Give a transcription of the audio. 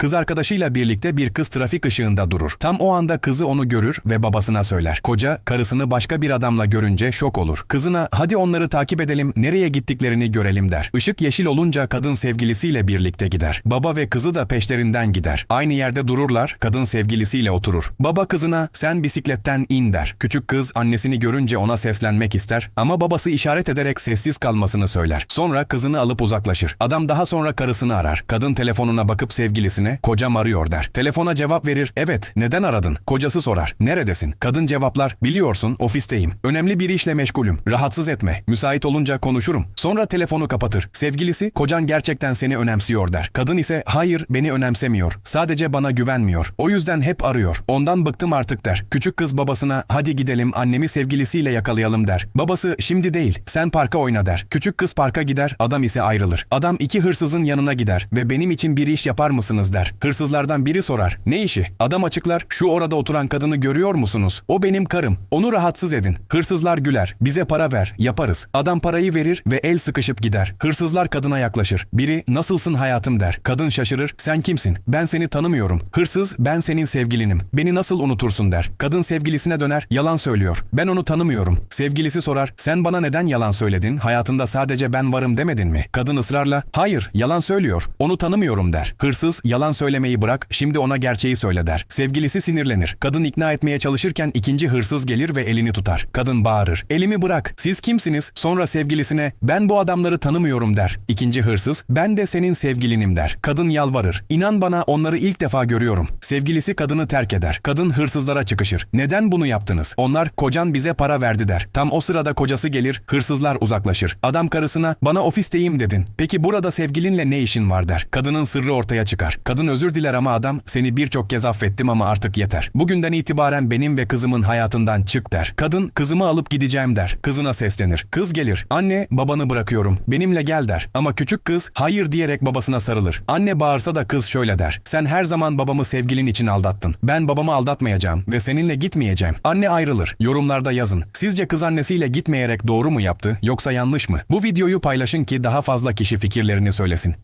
Kız arkadaşıyla birlikte bir kız trafik ışığında durur. Tam o anda kızı onu görür ve babasına söyler. Koca karısını başka bir adamla görünce şok olur. Kızına hadi onları takip edelim nereye gittiklerini görelim der. Işık yeşil olunca kadın sevgilisiyle birlikte gider. Baba ve kızı da peşlerinden gider. Aynı yerde dururlar kadın sevgilisiyle oturur. Baba kızına sen bisikletten in der. Küçük kız annesini görünce ona seslenmek ister ama babası işaret ederek sessiz kalmasını söyler. Sonra kızını alıp uzaklaşır. Adam daha sonra karısını arar. Kadın telefonuna bakıp sevgilisine kocam arıyor der. Telefona cevap verir. Evet neden aradın? Kocası sorar. Neredesin? Kadın cevaplar. Biliyorsun ofisteyim. Önemli bir işle meşgulüm. Rahatsız etme. Müsait olunca konuşurum. Sonra telefonu kapatır. Sevgilisi kocan gerçekten seni önemsiyor der. Kadın ise hayır beni önemsemiyor. Sadece bana güvenmiyor. O yüzden hep arıyor. Ondan bıktım artık der. Küçük kız babasına hadi gidelim annemi sevgilisiyle yakalayalım der. Babası şimdi değil sen parka oyna der. Küçük kız parka gider adam ise ayrılır. Adam iki hırsızın yanına gider ve benim için bir iş yapar mısınız der. Hırsızlardan biri sorar. Ne işi? Adam açıklar. Şu orada oturan kadını görüyor musunuz? O benim karım. Onu rahatsız edin. Hırsızlar güler. Bize para ver. Yaparız. Adam parayı verir ve el sıkışıp gider. Hırsızlar kadına yaklaşır. Biri nasılsın hayatım der. Kadın şaşırır. Sen kimsin? Ben seni tanımıyorum. Hırsız ben senin sevgilinim. Beni nasıl unutursun der. Kadın sevgilisine döner. Yalan söylüyor. Ben onu tanımıyorum. Sevgilisi sorar. Sen bana neden yalan söyledin? Hayatında sadece ben varım demedin mi? Kadın ısrarla. Hayır yalan söylüyor. Onu tanımıyorum der. Hırsız yalan söylemeyi bırak şimdi ona gerçeği söyle der. Sevgilisi sinirlenir. Kadın ikna etmeye çalışırken ikinci hırsız gelir ve elini tutar. Kadın bağırır. Elimi bırak. Siz kimsiniz? Sonra sevgilisine ben bu adamları tanımıyorum der. İkinci hırsız ben de senin sevgilinim der. Kadın yalvarır. İnan bana onları ilk defa görüyorum. Sevgilisi kadını terk eder. Kadın hırsızlara çıkışır. Neden bunu yaptınız? Onlar kocan bize para verdi der. Tam o sırada kocası gelir. Hırsızlar uzaklaşır. Adam karısına bana ofisteyim dedin. Peki burada sevgilinle ne işin var der. Kadının sırrı ortaya çıkar. Kadın özür diler ama adam seni birçok kez affettim ama artık yeter. Bugünden itibaren benim ve kızımın hayatından çık der. Kadın kızımı alıp gideceğim der. Kızına seslenir. Kız gelir. Anne babanı bırakıyorum. Benimle gel der. Ama küçük kız hayır diyerek babasına sarılır. Anne bağırsa da kız şöyle der. Sen her zaman babamı sevgilin için aldattın. Ben babamı aldatmayacağım ve seninle gitmeyeceğim. Anne ayrılır. Yorumlarda yazın. Sizce kız annesiyle gitmeyerek doğru mu yaptı yoksa yanlış mı? Bu videoyu paylaşın ki daha fazla kişi fikirlerini söylesin.